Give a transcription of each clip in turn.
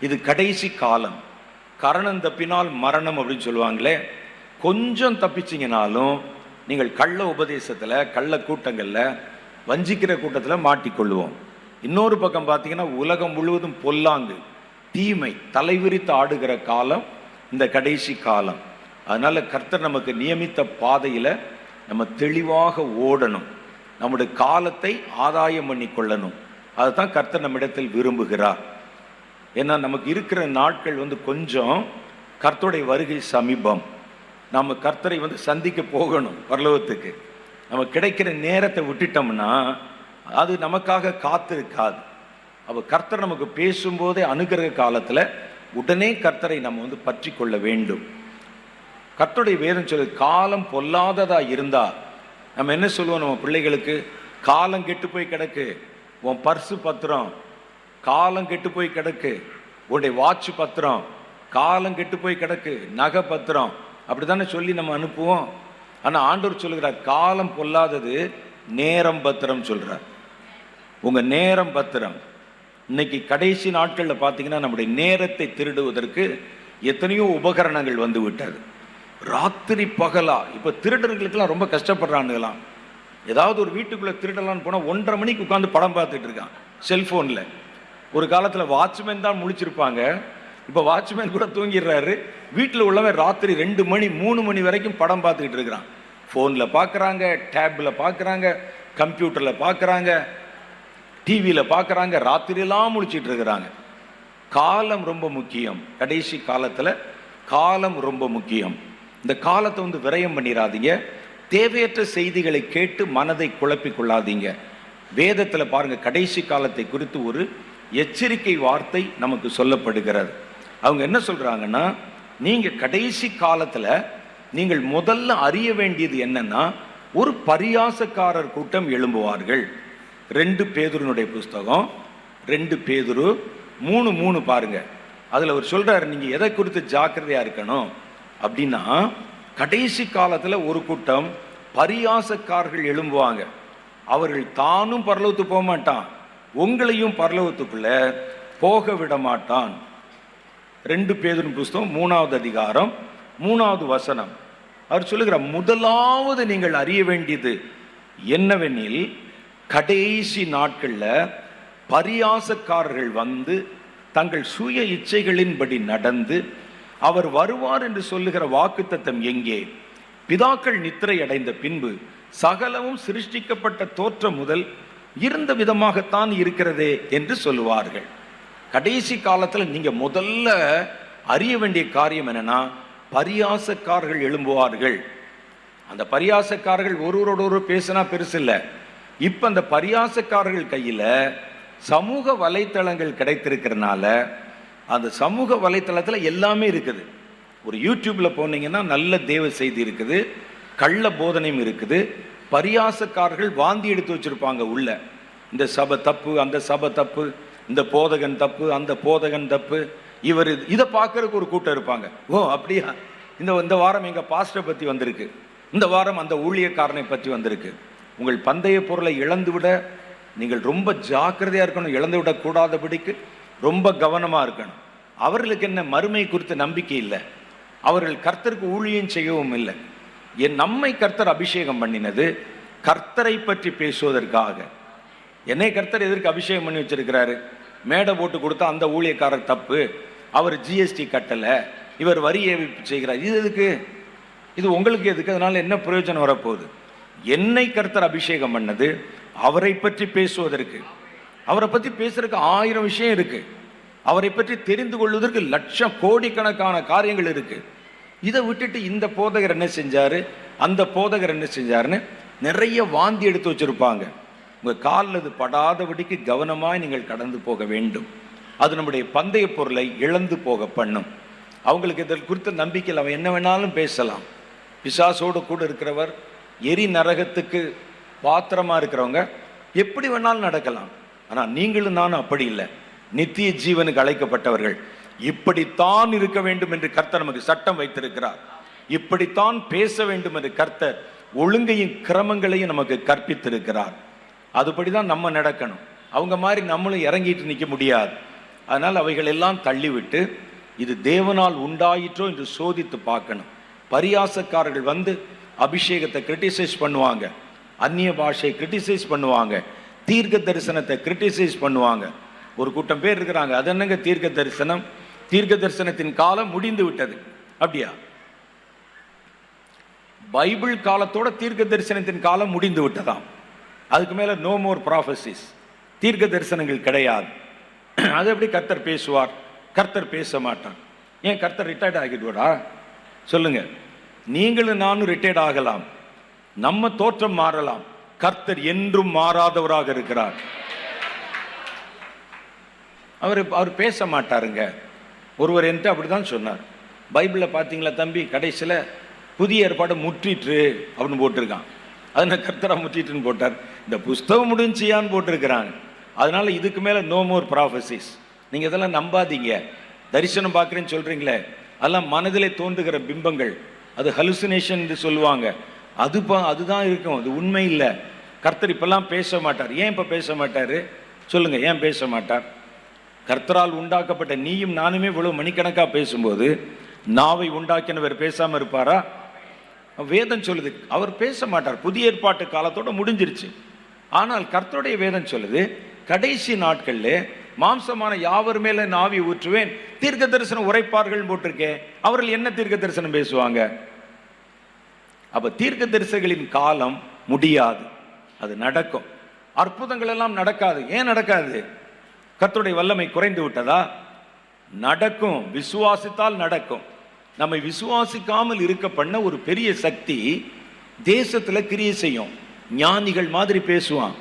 இது கடைசி காலம். கரணம் தப்பினால் மரணம் அப்படின்னு சொல்லுவாங்களே கொஞ்சம் தப்பிச்சிங்கனாலும் நீங்கள் கள்ள உபதேசத்தில் கள்ள கூட்டங்களில் வஞ்சிக்கிற கூட்டத்தில் மாட்டிக்கொள்ளுவோம். இன்னொரு பக்கம் பார்த்தீங்கன்னா உலகம் முழுவதும் பொல்லாங்கு தீமை தலைவிரித்து ஆடுகிற காலம் இந்த கடைசி காலம். அதனால் கர்த்தர் நமக்கு நியமித்த பாதையில் நம்ம தெளிவாக ஓடணும். நம்முடைய காலத்தை ஆதாயம் பண்ணி கொள்ளணும் அதுதான் கர்த்தர் நம்மிடத்தில் விரும்புகிறார். ஏன்னா நமக்கு இருக்கிற நாட்கள் வந்து கொஞ்சம் கர்த்தருடைய வருகை சமீபம். நம்ம கர்த்தரை வந்து சந்திக்க போகணும் பரலோகத்துக்கு. நம்ம கிடைக்கிற நேரத்தை விட்டுட்டோம்னா அது நமக்காக காத்திருக்காது. அப்போ கர்த்தர் நமக்கு பேசும்போதே அனுகிரக காலத்தில் உடனே கர்த்தரை நம்ம வந்து பற்றி கொள்ள வேண்டும். கர்த்தருடைய வேதம் சொல்லு காலம் பொல்லாததாக இருந்தால் நம்ம என்ன சொல்லுவோம் நம்ம பிள்ளைகளுக்கு? காலம் கெட்டு போய் கிடக்கு. உன் பர்சு பத்திரம் காலம் கெட்டு போய் கிடக்கு. உன்னுடைய வாட்ச் பத்திரம். காலம் கெட்டு போய் கிடக்கு. நகை பத்திரம். அப்படி தானே சொல்லி நம்ம அனுப்புவோம். ஆனால் ஆண்டவர் சொல்லுகிறார் காலம் பொல்லாதது நேரம் பத்திரம் சொல்கிறார் உங்கள் நேரம் பத்திரம். இன்னைக்கு கடைசி நாட்களில் பார்த்தீங்கன்னா நம்முடைய நேரத்தை திருடுவதற்கு எத்தனையோ உபகரணங்கள் வந்து விட்டது. ராத்திரி பகலா இப்போ திருடர்களுக்கெல்லாம் ரொம்ப கஷ்டப்படுறானுங்களாம். ஏதாவது ஒரு வீட்டுக்குள்ளே திருடலான்னு போனால் ஒன்றரை மணிக்கு உட்காந்து படம் பார்த்துட்டு இருக்கான் செல்ஃபோனில் ஒரு காலத்தில் வாட்ச்மேன் தான் முழிச்சிருப்பாங்க. இப்போ வாட்ச்மேன் கூட தூங்கிடுறாரு. வீட்டில் உள்ளவன் ராத்திரி ரெண்டு மணி மூணு மணி வரைக்கும் படம் பார்த்துக்கிட்டு இருக்கிறான். ஃபோனில் பார்க்குறாங்க டேப்பில் பார்க்குறாங்க கம்ப்யூட்டரில் பார்க்குறாங்க டிவியில் பார்க்குறாங்க ராத்திரியெல்லாம் முழிச்சிட்டு இருக்கிறாங்க. காலம் ரொம்ப முக்கியம். கடைசி காலத்தில் காலம் ரொம்ப முக்கியம். இந்த காலத்தை வந்து விரயம் பண்ணிடாதீங்க தேவையற்ற செய்திகளை கேட்டு மனதை குழப்பிக் கொள்ளாதீங்க. வேதத்தில் பாருங்கள் கடைசி காலத்தை குறித்து ஒரு எச்சரிக்கை வார்த்தை நமக்கு சொல்லப்படுகிறது. அவங்க என்ன சொல்றாங்கன்னா நீங்க கடைசி காலத்துல நீங்கள் முதல்ல அறிய வேண்டியது என்னன்னா ஒரு பரியாசக்காரர் கூட்டம் எழும்புவார்கள். ரெண்டு பேதுருனுடைய புஸ்தகம் ரெண்டு பேதுரு மூணு மூணு பாருங்க. அதுல அவர் சொல்றாரு நீங்க எதை குறித்து ஜாக்கிரதையா இருக்கணும்? அப்படின்னா கடைசி காலத்துல ஒரு கூட்டம் பரியாசக்காரர்கள் எழும்புவாங்க. அவர்கள் தானும் பரலவத்துக்கு போக மாட்டான். உங்களையும் பரலோகத்துக்குள்ள போக விட மாட்டான் ரெண்டு பேதுரும் புஸ்தகம் மூணாவது அதிகாரம் மூணாவது வசனம். அவர் சொல்லுகிற முதலாவது நீங்கள் அறிய வேண்டியது என்னவெனில் கடைசி நாட்களில் பரியாசக்காரர்கள் வந்து தங்கள் சுய இச்சைகளின்படி நடந்து அவர் வருவார் என்று சொல்லுகிற வாக்குத்தத்தம் எங்கே? பிதாக்கள் நித்திரை அடைந்த பின்பு சகலமும் சிருஷ்டிக்கப்பட்ட தோற்றம் முதல் இருந்த விதமாகத்தான் இருக்கிறதே என்று சொல்லுவார்கள். கடைசி காலத்தில் நீங்க முதல்ல அறிய வேண்டிய காரியம் என்னன்னா பரியாசக்காரர்கள் எழும்புவார்கள். அந்த பரியாசக்காரர்கள் ஒருவரோட ஒரு பேசினா பெருசு இல்லை. இப்போ அந்த பரியாசக்காரர்கள் கையில் சமூக வலைத்தளங்கள் கிடைத்திருக்கிறனால அந்த சமூக வலைத்தளத்தில் எல்லாமே இருக்குது. ஒரு யூடியூப்ல போனீங்கன்னா நல்ல தேவ செய்தி இருக்குது. கள்ள போதனையும் இருக்குது. பரியாசக்காரர்கள் வாந்தி எடுத்து வச்சுருப்பாங்க உள்ள. இந்த சபை தப்பு அந்த சபை தப்பு இந்த போதகன் தப்பு அந்த போதகன் தப்பு. இவர் இதை பார்க்கறதுக்கு ஒரு கூட்டம் இருப்பாங்க. ஓ அப்படியா? இந்த இந்த வாரம் எங்கள் பாஸ்டரை பற்றி வந்திருக்கு. இந்த வாரம் அந்த ஊழியக்காரனை பற்றி வந்திருக்கு. உங்கள் பந்தய பொருளை இழந்து விட நீங்கள் ரொம்ப ஜாக்கிரதையாக இருக்கணும். இழந்து விடக்கூடாதபடிக்கு ரொம்ப கவனமாக இருக்கணும். அவர்களுக்கு என்ன மறுமை குறித்த நம்பிக்கை இல்லை. அவர்கள் கர்த்தருக்கு ஊழியம் செய்யவும் இல்லை. என் நம்மை கர்த்தர் அபிஷேகம் பண்ணினது கர்த்தரை பற்றி பேசுவதற்காக. என்னை கர்த்தர் எதற்கு அபிஷேகம் பண்ணி வச்சிருக்கிறாரு? மேடை போட்டு கொடுத்தா அந்த ஊழியக்காரர் தப்பு. அவர் ஜிஎஸ்டி கட்டலை. இவர் வரி ஏவிப்பு செய்கிறார். இது எதுக்கு? இது உங்களுக்கு எதுக்கு? அதனால என்ன பிரயோஜனம் வரப்போகுது? என்னை கர்த்தர் அபிஷேகம் பண்ணது அவரை பற்றி பேசுவதற்கு. அவரை பற்றி பேசுறதுக்கு ஆயிரம் விஷயம் இருக்கு. அவரை பற்றி தெரிந்து கொள்வதற்கு லட்சம் கோடிக்கணக்கான காரியங்கள் இருக்குது இதை விட்டுட்டு இந்த போதகர் என்ன செஞ்சாரு? அந்த போதகர் என்ன செஞ்சாருன்னு நிறைய வாந்தி எடுத்து வச்சுருப்பாங்க. உங்கள் காலில் அது படாதபடிக்கு கவனமாக நீங்கள் கடந்து போக வேண்டும். அது நம்முடைய பந்தய பொருளை இழந்து போக பண்ணும். அவங்களுக்கு இதில் குறித்த நம்பிக்கையில் அவன் என்ன வேணாலும் பேசலாம். பிசாசோடு கூட இருக்கிறவர் எரி நரகத்துக்கு பாத்திரமாக இருக்கிறவங்க எப்படி வேணாலும் நடக்கலாம். ஆனால் நீங்களும் நானும் அப்படி இல்லை. நித்திய ஜீவனுக்கு அழைக்கப்பட்டவர்கள். இப்படித்தான் இருக்க வேண்டும் என்று கர்த்தர் நமக்கு சட்டம் வைத்திருக்கிறார். இப்படித்தான் பேச வேண்டும் என்று கர்த்தர் ஒழுங்கையும் கிரமங்களையும் நமக்கு கற்பித்திருக்கிறார். அதுபடிதான் நம்ம நடக்கணும். அவங்க மாதிரி நம்மளும் இறங்கிட்டு நிற்க முடியாது. அதனால் அவைகள் எல்லாம் தள்ளிவிட்டு இது தேவனால் உண்டாயிற்றோ என்று சோதித்து பார்க்கணும். பரியாசக்காரர்கள் வந்து அபிஷேகத்தை கிரிட்டிசைஸ் பண்ணுவாங்க. அந்நிய பாஷையை கிரிட்டிசைஸ் பண்ணுவாங்க. தீர்க்க தரிசனத்தை கிரிட்டிசைஸ் பண்ணுவாங்க. ஒரு கூட்டம் பேர் இருக்கிறாங்க. அது என்னங்க தீர்க்க தரிசனம்? தீர்க்க தரிசனத்தின் காலம் முடிந்து விட்டது. அப்படியா? பைபிள் காலத்தோட தீர்க்க தரிசனத்தின் காலம் முடிந்து விட்டதாம். அதுக்கு மேல நோ மோர் ப்ராஃபசிஸ் தீர்க்க தரிசனங்கள் கிடையாது. அது எப்படி கர்த்தர் பேசுவார்? கர்த்தர் பேச மாட்டார். ஏன் கர்த்தர் ரிட்டையர்ட் ஆகிடுவாரா? சொல்லுங்க. நீங்களும் நானும் ரிட்டையர்ட் ஆகலாம். நம்ம தோற்றம் மாறலாம். கர்த்தர் என்றும் மாறாதவராக இருக்கிறார். அவர் அவர் பேச மாட்டாருங்க. ஒருவர் என்று அப்படிதான் சொன்னார். பைபிளில் பார்த்தீங்களா தம்பி கடைசியில் புதிய ஏற்பாடு முற்றிற்று அப்படின்னு போட்டிருக்கான். அதனால் கர்த்தரா முற்றிட்டுன்னு போட்டார். இந்த புஸ்தகம் முடிஞ்சியான்னு போட்டிருக்கிறாங்க அதனால் இதுக்கு மேலே நோ மோர் ப்ராஃபஸிஸ் நீங்கள் இதெல்லாம் நம்பாதீங்க. தரிசனம் பார்க்குறேன்னு சொல்கிறீங்களே அதெல்லாம் மனதிலே தோன்றுகிற பிம்பங்கள். அது ஹலுசினேஷன் என்று சொல்லுவாங்க. அது பா அதுதான் இருக்கும். அது உண்மை இல்லை. கர்த்தர் இப்பெல்லாம் பேச மாட்டார். ஏன் இப்போ பேச மாட்டார்? சொல்லுங்கள் ஏன் பேச மாட்டார்? கர்த்தரால் உண்டாக்கப்பட்ட நீயும் நானுமே இவ்வளவு மணிக்கணக்காக பேசும்போது நாவை உண்டாக்கினவர் பேசாம இருப்பாரா? வேதம் சொல்லுது அவர் பேச மாட்டார். புதிய ஏற்பாட்டு காலத்தோட முடிஞ்சிருச்சு. ஆனால் கர்த்தருடைய வேதம் சொல்லுது கடைசி நாட்கள்ல மாம்சமான யாவர் மேல நாவி ஊற்றுவேன் தீர்க்க தரிசனம் உரைப்பார்கள் போட்டிருக்கேன் அவர்கள் என்ன தீர்க்க தரிசனம் பேசுவாங்க? அப்ப தீர்க்க தரிசகளின் காலம் முடியாது. அது நடக்கும். அற்புதங்கள் எல்லாம் நடக்காது. ஏன் நடக்காது? கர்த்தருடைய வல்லமை குறைந்து விட்டதா? நடக்கும். விசுவாசித்தால் நடக்கும். நம்மை விசுவாசிக்காமல் இருக்க பண்ண ஒரு பெரிய சக்தி தேசத்தில் கிரியை செய்யும். ஞானிகள் மாதிரி பேசுவான்.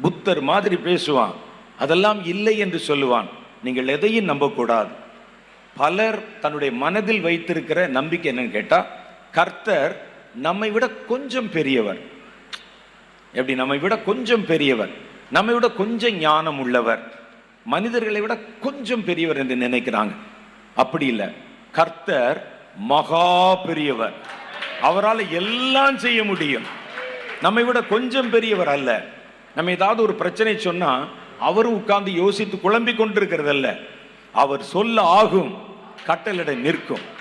புத்தர் மாதிரி பேசுவான். அதெல்லாம் இல்லை என்று சொல்லுவான். நீங்கள் எதையும் நம்பக்கூடாது. பலர் தன்னுடைய மனதில் வைத்திருக்கிற நம்பிக்கை என்னன்னு கேட்டால் கர்த்தர் நம்மை விட கொஞ்சம் பெரியவர். எப்படி? நம்மை விட கொஞ்சம் பெரியவர். நம்மை விட கொஞ்சம் ஞானம் உள்ளவர். மனிதர்களை விட கொஞ்சம் பெரியவர் என்று நினைக்கிறாங்க. அப்படி இல்லை. கர்த்தர் மகா பெரியவர். அவரால் எல்லாம் செய்ய முடியும். நம்மை விட கொஞ்சம் பெரியவர் அல்ல. நம்ம ஏதாவது ஒரு பிரச்சனை சொன்னால் அவரும் உட்கார்ந்து யோசித்து குழம்பிக் கொண்டிருக்கிறதல்ல. அவர் சொல்ல ஆகும். கட்டளிட நிற்கும்.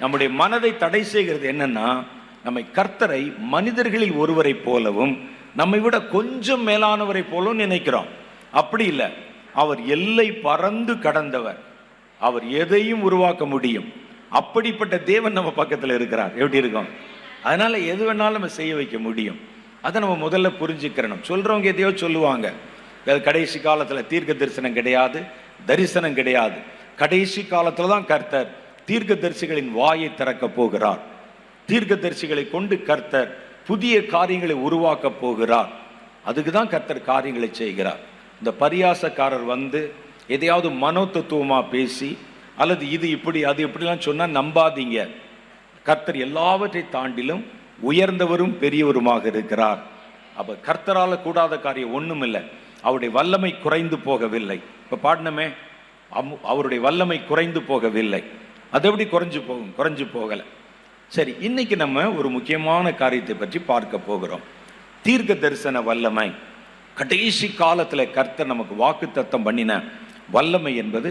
நம்முடைய மனதை தடை செய்கிறது என்னன்னா நம்மை கர்த்தரை மனிதர்களில் ஒருவரை போலவும் நம்மை விட கொஞ்சம் மேலானவரை போலவும் நினைக்கிறோம். அப்படி இல்லை. அவர் எல்லை பறந்து கடந்தவர். அவர் எதையும் உருவாக்க முடியும். அப்படிப்பட்ட தேவன் நம்ம பக்கத்தில் இருக்கிறார். எப்படி இருக்கும்? அதனால எது வேணாலும் நம்ம செய்ய வைக்க முடியும். அதை நம்ம முதல்ல புரிஞ்சுக்கிறணும். சொல்றவங்க எதையோ சொல்லுவாங்க. கடைசி காலத்தில் தீர்க்க தரிசனம் கிடையாது தரிசனம் கிடையாது. கடைசி காலத்தில் தான் கர்த்தர் தீர்க்க தரிசிகளின் வாயை திறக்க போகிறார். தீர்க்க தரிசிகளை கொண்டு கர்த்தர் புதிய காரியங்களை உருவாக்க போகிறார். அதுக்கு தான் கர்த்தர் காரியங்களை செய்கிறார். இந்த பரியாசக்காரர் வந்து எதையாவது மனோ பேசி அல்லது இது இப்படி அது இப்படிலாம் சொன்னால் நம்பாதீங்க. கர்த்தர் எல்லாவற்றை தாண்டிலும் உயர்ந்தவரும் பெரியவருமாக இருக்கிறார். அப்போ கர்த்தரால் கூடாத காரியம் ஒன்றும் இல்லை அவருடைய வல்லமை குறைந்து போகவில்லை. இப்போ பாடினமே அவருடைய வல்லமை குறைந்து போகவில்லை. அது எப்படி குறைஞ்சு போகும்? குறைஞ்சு போகலை. சரி இன்னைக்கு நம்ம ஒரு முக்கியமான காரியத்தை பற்றி பார்க்க போகிறோம். தீர்க்க தரிசன வல்லமை. கடைசி காலத்தில் கர்த்தர் நமக்கு வாக்குத்தத்தம் பண்ணின வல்லமை என்பது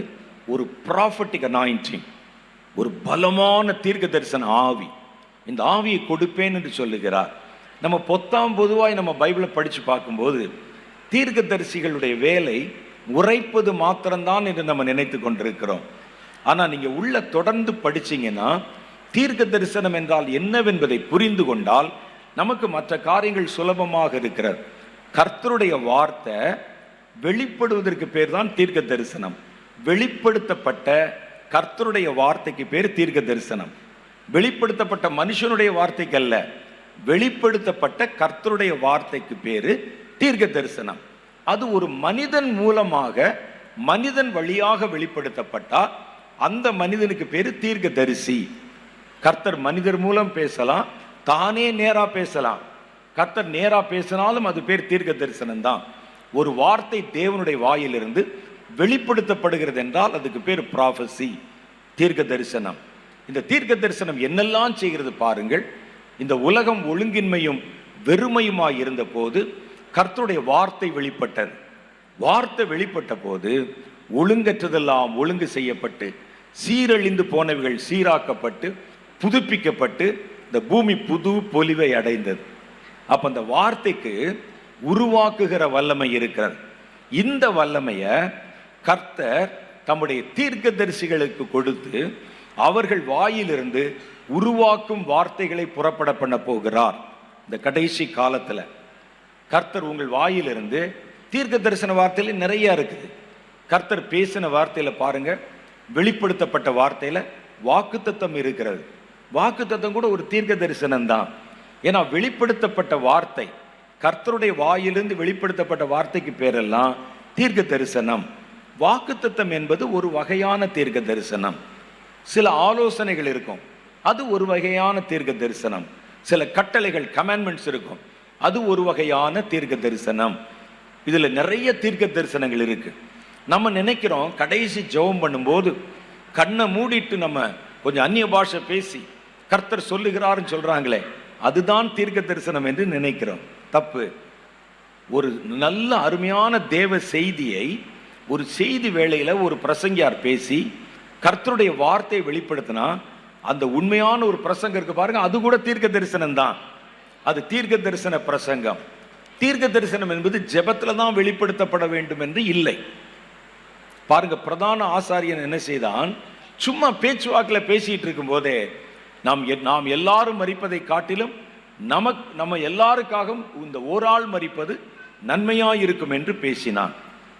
ஒரு ப்ராஃபட்டிக் அனாயிண்டிங் ஒரு பலமான தீர்க்க தரிசன ஆவி. இந்த ஆவியை கொடுப்பேன் என்று சொல்லுகிறார். நம்ம பொத்தாம் பொதுவாய் நம்ம பைபிளை படித்து பார்க்கும்போது தீர்க்கதரிசிகளுடைய வேலை உரைப்பது மாத்திரம்தான் என்று நம்ம நினைத்து கொண்டிருக்கிறோம். ஆனால் நீங்கள் உள்ள தொடர்ந்து படிச்சீங்கன்னா தீர்க்க தரிசனம் என்றால் என்னவென்பதை புரிந்து கொண்டால் நமக்கு மற்ற காரியங்கள் சுலபமாக இருக்கிறது. கர்த்தருடைய வார்த்தை வெளிப்படுவதற்கு பேர் தான் தீர்க்க தரிசனம் வெளிப்படுத்தப்பட்ட கர்த்தருடைய வார்த்தைக்கு பேர் தீர்க்க தரிசனம் வெளிப்படுத்தப்பட்ட மனுஷனுடைய வார்த்தைக்கு அல்ல வெளிப்படுத்தப்பட்ட கர்த்தருடைய வார்த்தைக்கு பேர் தீர்க்க தரிசனம் அது ஒரு மனிதன் மூலமாக மனிதன் வழியாக வெளிப்படுத்தப்பட்டா அந்த மனிதனுக்கு பேர் தீர்க்க தரிசி கர்த்தர் மனிதர் மூலம் பேசலாம் தானே நேராக பேசலாம். கர்த்தர் நேராக பேசினாலும் அது பேர் தீர்க்க தரிசனம் தான் ஒரு வார்த்தை தேவனுடைய வாயிலிருந்து வெளிப்படுத்தப்படுகிறது என்றால் அதுக்கு பேர் ப்ராஃபசி தீர்க்க தரிசனம் இந்த தீர்க்க தரிசனம் என்னெல்லாம் செய்கிறது பாருங்கள். இந்த உலகம் ஒழுங்கின்மையும் வெறுமையுமாய் இருந்த போது கர்த்தருடைய வார்த்தை வெளிப்பட்டது. வார்த்தை வெளிப்பட்ட போது ஒழுங்கற்றதெல்லாம் ஒழுங்கு செய்யப்பட்டு சீரழிந்து போனவைகள் சீராக்கப்பட்டு புதுப்பிக்கப்பட்டு இந்த பூமி புது பொலிவை அடைந்தது. அப்ப அந்த வார்த்தைக்கு உருவாக்குகிற வல்லமை இருக்கிறது. இந்த வல்லமைய கர்த்தர் தம்முடைய தீர்க்கதரிசிகளுக்கு கொடுத்து அவர்கள் வாயிலிருந்து உருவாக்கும் வார்த்தைகளை புறப்பட பண்ண போகிறார். இந்த கடைசி காலத்தில் கர்த்தர் உங்கள் வாயிலிருந்து தீர்க்க தரிசன வார்த்தையில நிறைய இருக்குது. கர்த்தர் பேசின வார்த்தையில பாருங்க வெளிப்படுத்தப்பட்ட வார்த்தையில வாக்குத்தத்தம் இருக்கிறது. வாக்குத்தத்தம் கூட ஒரு தீர்க்க தரிசனம் தான் ஏன்னா வெளிப்படுத்தப்பட்ட வார்த்தை கர்த்தருடைய வாயிலிருந்து வெளிப்படுத்தப்பட்ட வார்த்தைக்கு பேரெல்லாம் தீர்க்க தரிசனம். வாக்குத்தத்தம் என்பது ஒரு வகையான தீர்க்க தரிசனம். சில ஆலோசனைகள் இருக்கும். அது ஒரு வகையான தீர்க்க தரிசனம். சில கட்டளைகள் கமெண்ட்மெண்ட்ஸ் இருக்கும். அது ஒரு வகையான தீர்க்க தரிசனம். இதில் நிறைய தீர்க்க தரிசனங்கள் இருக்கு. நம்ம நினைக்கிறோம் கடைசி ஜெபம் பண்ணும்போது கண்ணை மூடிட்டு நம்ம கொஞ்சம் அந்நிய பாஷை பேசி கர்த்தர் சொல்லுகிறாருன்னு சொல்கிறாங்களே அதுதான் தீர்க்க தரிசனம் என்று நினைக்கிறோம். தப்பு. ஒரு நல்ல அருமையான தேவ செய்தியை ஒரு செய்தி வேளையில் ஒரு பிரசங்கியார் பேசி கர்த்தருடைய வார்த்தையை வெளிப்படுத்தினா அந்த உண்மையான ஒரு பிரசங்கம் இருக்கு பாருங்க அது கூட தீர்க்க தரிசனம் தான். அது தீர்க்க தரிசன பிரசங்கம். தீர்க்க தரிசனம் என்பது ஜெபத்தில் தான் வெளிப்படுத்தப்பட வேண்டும் என்று இல்லை. பாருங்க பிரதான ஆசாரியன் என்ன செய்தான்? சும்மா பேச்சுவாக்கில் பேசிட்டு இருக்கும் போதே நாம் எ- நாம் எல்லாரும் மறிப்பதை காட்டிலும் நமக்கு நம்ம எல்லாருக்காகவும் இந்த ஓராள் மறிப்பது நன்மையாயிருக்கும் என்று பேசினான்.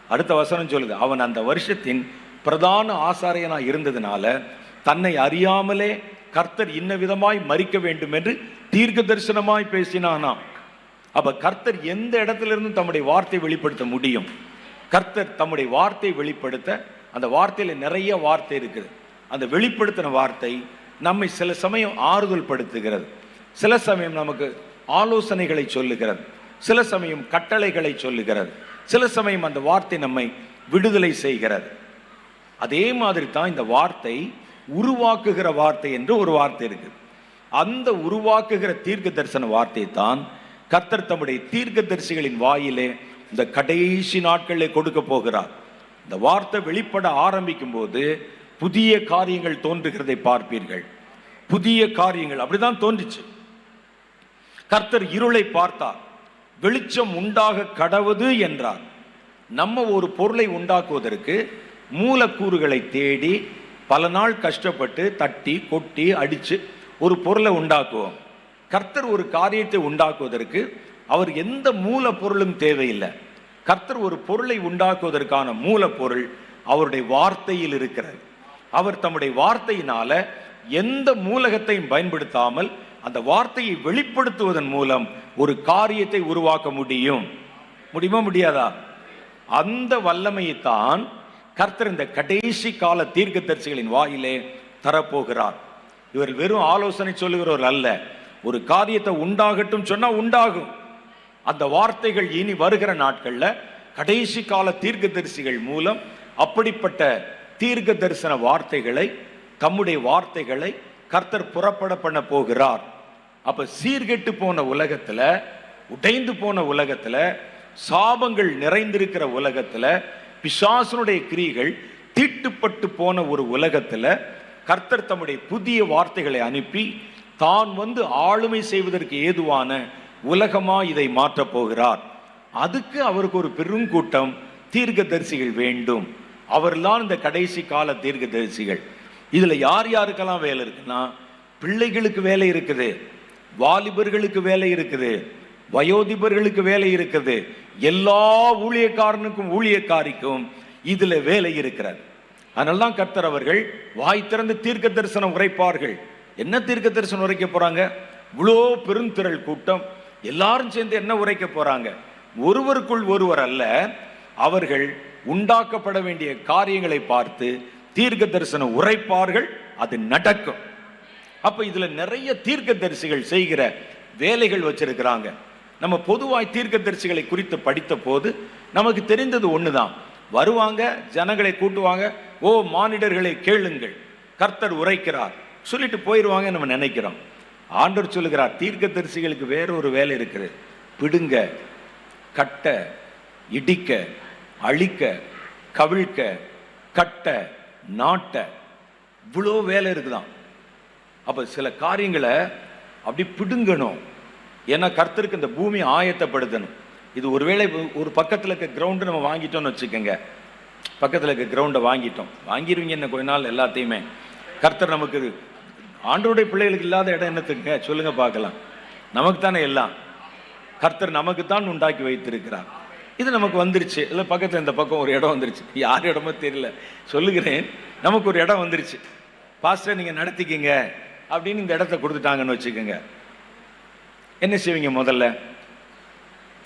அடுத்த வசனம் சொல்லுது அவன் அந்த வருஷத்தின் பிரதான ஆசாரியனாக இருந்ததுனால தன்னை அறியாமலே கர்த்தர் இன்ன விதமாய் மறிக்க வேண்டும் என்று தீர்க்க தரிசனமாய் பேசினானாம் அப்ப கர்த்தர் எந்த இடத்திலிருந்து தம்முடைய வார்த்தை வெளிப்படுத்த முடியும். கர்த்தர் தம்முடைய வார்த்தை வெளிப்படுத்த அந்த வார்த்தையில நிறைய வார்த்தை இருக்குது. அந்த வெளிப்படுத்தின வார்த்தை நம்மை சில சமயம் ஆறுதல் படுத்துகிறது சில சமயம் நமக்கு ஆலோசனைகளை சொல்லுகிறது. சில சமயம் கட்டளைகளை சொல்லுகிறது. சில சமயம் அந்த வார்த்தை நம்மை விடுதலை செய்கிறது. அதே மாதிரி தான் இந்த வார்த்தை உருவாக்குகிற வார்த்தை என்று ஒரு வார்த்தை இருக்கு. அந்த உருவாக்குகிற தீர்க்க தரிசன வார்த்தை தான் கர்த்தர் தம்முடைய தீர்க்க தரிசிகளின் வாயிலே இந்த கடைசி நாட்களிலே கொடுக்க போகிறார். இந்த வார்த்தை வெளிப்பட ஆரம்பிக்கும் போது புதிய காரியங்கள் தோன்றுகிறதை பார்ப்பீர்கள். புதிய காரியங்கள் அப்படிதான் தோன்றுச்சு. கர்த்தர் இருளை பார்த்தார். வெளிச்சம் உண்டாக கடவுது என்றார். நம்ம ஒரு பொருளை உண்டாக்குவதற்கு மூலக்கூறுகளை தேடி பல நாள் கஷ்டப்பட்டு தட்டி கொட்டி அடித்து ஒரு பொருளை உண்டாக்குவோம். கர்த்தர் ஒரு காரியத்தை உண்டாக்குவதற்கு அவர் எந்த மூலப்பொருளும் தேவையில்லை. கர்த்தர் ஒரு பொருளை உண்டாக்குவதற்கான மூலப்பொருள் அவருடைய வார்த்தையில் இருக்கிறது. அவர் தம்முடைய வார்த்தையினால எந்த மூலகத்தையும் பயன்படுத்தாமல் அந்த வார்த்தையை வெளிப்படுத்துவதன் மூலம் ஒரு காரியத்தை உருவாக்க முடியும். முடியுமா முடியாதா? அந்த வல்லமையை தான் கர்த்தர் இந்த கடைசி கால தீர்க்க தரிசிகளின் வாயிலே தரப்போகிறார். இவர் வெறும் ஆலோசனை சொல்லுகிறவர் அல்ல. ஒரு காரியத்தை உண்டாகட்டும் சொன்னா உண்டாகும். அந்த வார்த்தைகள் இனி வருகிற நாட்கள்ல கடைசி கால தீர்க்க தரிசிகள் மூலம் அப்படிப்பட்ட தீர்க்க தரிசன வார்த்தைகளை தம்முடைய வார்த்தைகளை கர்த்தர் புறப்பட பண்ண போகிறார். அப்ப சீர்கெட்டு போன உலகத்துல உடைந்து போன உலகத்துல சாபங்கள் நிறைந்திருக்கிற உலகத்துல பிசாசனுடைய கிரிகள் தீட்டுப்பட்டு போன ஒரு உலகத்துல கர்த்தர் தம்முடைய புதிய வார்த்தைகளை அனுப்பி தான் வந்து ஆளுமை செய்வதற்கு ஏதுவான உலகமா இதை மாற்றப் போகிறார். அதுக்கு அவருக்கு ஒரு பெரும் கூட்டம் தீர்க்கதரிசிகள் வேண்டும். அவர்தான் இந்த கடைசி கால தீர்க்க தரிசிகள் இதில் யார் யாருக்கெல்லாம் வேலை இருக்குன்னா பிள்ளைகளுக்கு வேலை இருக்குது வாலிபர்களுக்கு வேலை இருக்குது வயோதிபர்களுக்கு வேலை இருக்குது எல்லா ஊழியக்காரனுக்கும் ஊழியக்காரிக்கும் இதில் வேலை இருக்கிறது. அதனால தான் கர்த்தர் அவர்கள் வாய் திறந்து தீர்க்க தரிசனம் உரைப்பார்கள். என்ன தீர்க்க தரிசனம் உரைக்க போகிறாங்க இவ்வளோ பெருந்திரள் கூட்டம். எல்லாரும் சேர்ந்து என்ன உரைக்க போகிறாங்க ஒருவருக்குள் ஒருவர் அல்ல அவர்கள் உண்டாக்கப்பட வேண்டிய காரியங்களை பார்த்து தீர்க்க தரிசனம் உரைப்பார்கள் அது நடக்கும். அப்ப இதுல நிறைய தீர்க்க தரிசிகள் செய்கிற வேலைகள் வச்சிருக்கிறாங்க. நம்ம பொதுவாய் தீர்க்கதரிசிகளை குறித்து படித்த போது நமக்கு தெரிந்தது ஒண்ணுதான். வருவாங்க ஜனங்களை கூட்டுவாங்க ஓ மானிடர்களை கேளுங்கள் கர்த்தர் உரைக்கிறார். சொல்லிட்டு போயிடுவாங்க நம்ம நினைக்கிறோம். ஆண்டவர் சொல்லுகிறார் தீர்க்கதரிசிகளுக்கு வேற ஒரு வேலை இருக்குது. பிடுங்க கட்ட இடிக்க அழிக்க கவிழ்க்க கட்ட நாட்ட இவ்வளோ வேலை இருக்குதாம் அப்போ சில காரியங்களை அப்படி பிடுங்கணும். ஏன்னா கர்த்தருக்கு இந்த பூமி ஆயத்தப்படுத்தணும். இது ஒருவேளை ஒரு பக்கத்தில் இருக்க கிரவுண்டு நம்ம வாங்கிட்டோம்னு வச்சுக்கோங்க. பக்கத்தில் இருக்க கிரவுண்டை வாங்கிட்டோம். வாங்கிடுவீங்க என்ன கொஞ்ச நாள் எல்லாத்தையுமே. கர்த்தர் நமக்கு ஆண்டோடைய பிள்ளைகளுக்கு இல்லாத இடம் என்னத்துக்குங்க சொல்லுங்கள் பார்க்கலாம். நமக்கு தானே எல்லாம். கர்த்தர் நமக்கு தான் உண்டாக்கி வைத்திருக்கிறார். இது நமக்கு வந்துருச்சு. இல்லை பக்கத்தில் இந்த பக்கம் ஒரு இடம் வந்துருச்சு. யார் இடமோ தெரியல. சொல்லுகிறேன் நமக்கு ஒரு இடம் வந்துருச்சு. பாஸ்டர் நீங்கள் நடத்திக்கிங்க. அப்படின்னு இந்த இடத்த கொடுத்துட்டாங்கன்னு வச்சுக்கோங்க. என்ன செய்வீங்க முதல்ல?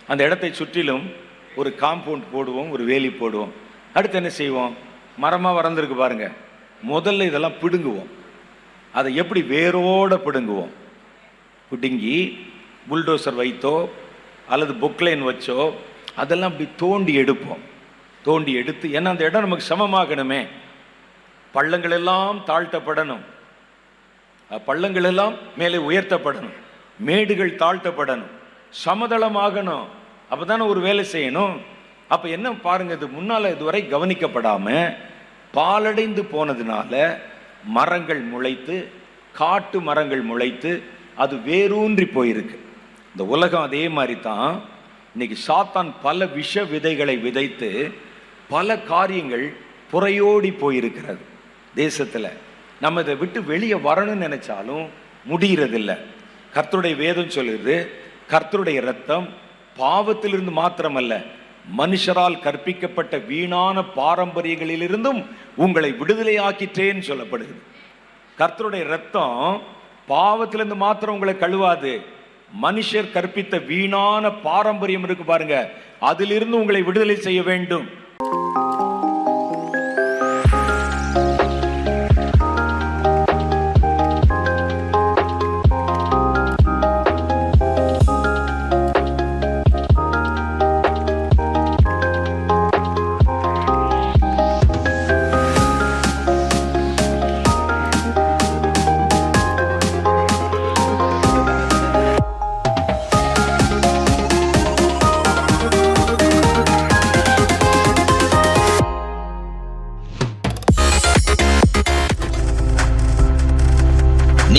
அந்த இடத்தை சுற்றிலும் ஒரு காம்பவுண்ட் போடுவோம் ஒரு வேலி போடுவோம். அடுத்து என்ன செய்வோம்? மரமாக வளர்ந்துருக்கு பாருங்க. முதல்ல இதெல்லாம் பிடுங்குவோம். அதை எப்படி வேரோட பிடுங்குவோம்? பிடுங்கி புல்டோசர் வைத்தோ அல்லது பொக்லைன் வச்சோ அதெல்லாம் அப்படி தோண்டி எடுப்போம். தோண்டி எடுத்து ஏன்னா அந்த இடம் நமக்கு சமமாகணுமே. பள்ளங்கள் எல்லாம் தாழ்த்தப்படணும். பள்ளங்கள் எல்லாம் மேலே உயர்த்தப்படணும். மேடுகள் தாழ்த்தப்படணும். சமதளமாகணும். அப்பதானே ஒரு வேலை செய்யணும். அப்ப என்ன பாருங்க இது முன்னால இதுவரை கவனிக்கப்படாம பாலடைந்து போனதுனால மரங்கள் முளைத்து காட்டு மரங்கள் முளைத்து அது வேரூன்றி போயிருக்கு. இந்த உலகம் அதே மாதிரி தான். இன்னைக்கு சாத்தான் பல விஷ விதைகளை விதைத்து பல காரியங்கள் புறையோடி போயிருக்கிறது. தேசத்தில் நம்ம இதை விட்டு வெளியே வரணும்னு நினைச்சாலும் முடிகிறதில்ல கர்த்தருடைய வேதம் சொல்லுது கர்த்தருடைய ரத்தம் பாவத்திலிருந்து மாத்திரமல்ல மனுஷரால் கற்பிக்கப்பட்ட வீணான பாரம்பரியங்களிலிருந்தும் உங்களை விடுதலையாக்கிட்டேன்னு சொல்லப்படுது. கர்த்தருடைய ரத்தம் பாவத்திலிருந்து மாத்திரம் உங்களை கழுவாது மனுஷர் கற்பித்த வீணான பாரம்பரியம் இருக்கு பாருங்க. அதிலிருந்து உங்களை விடுதலை செய்ய வேண்டும்.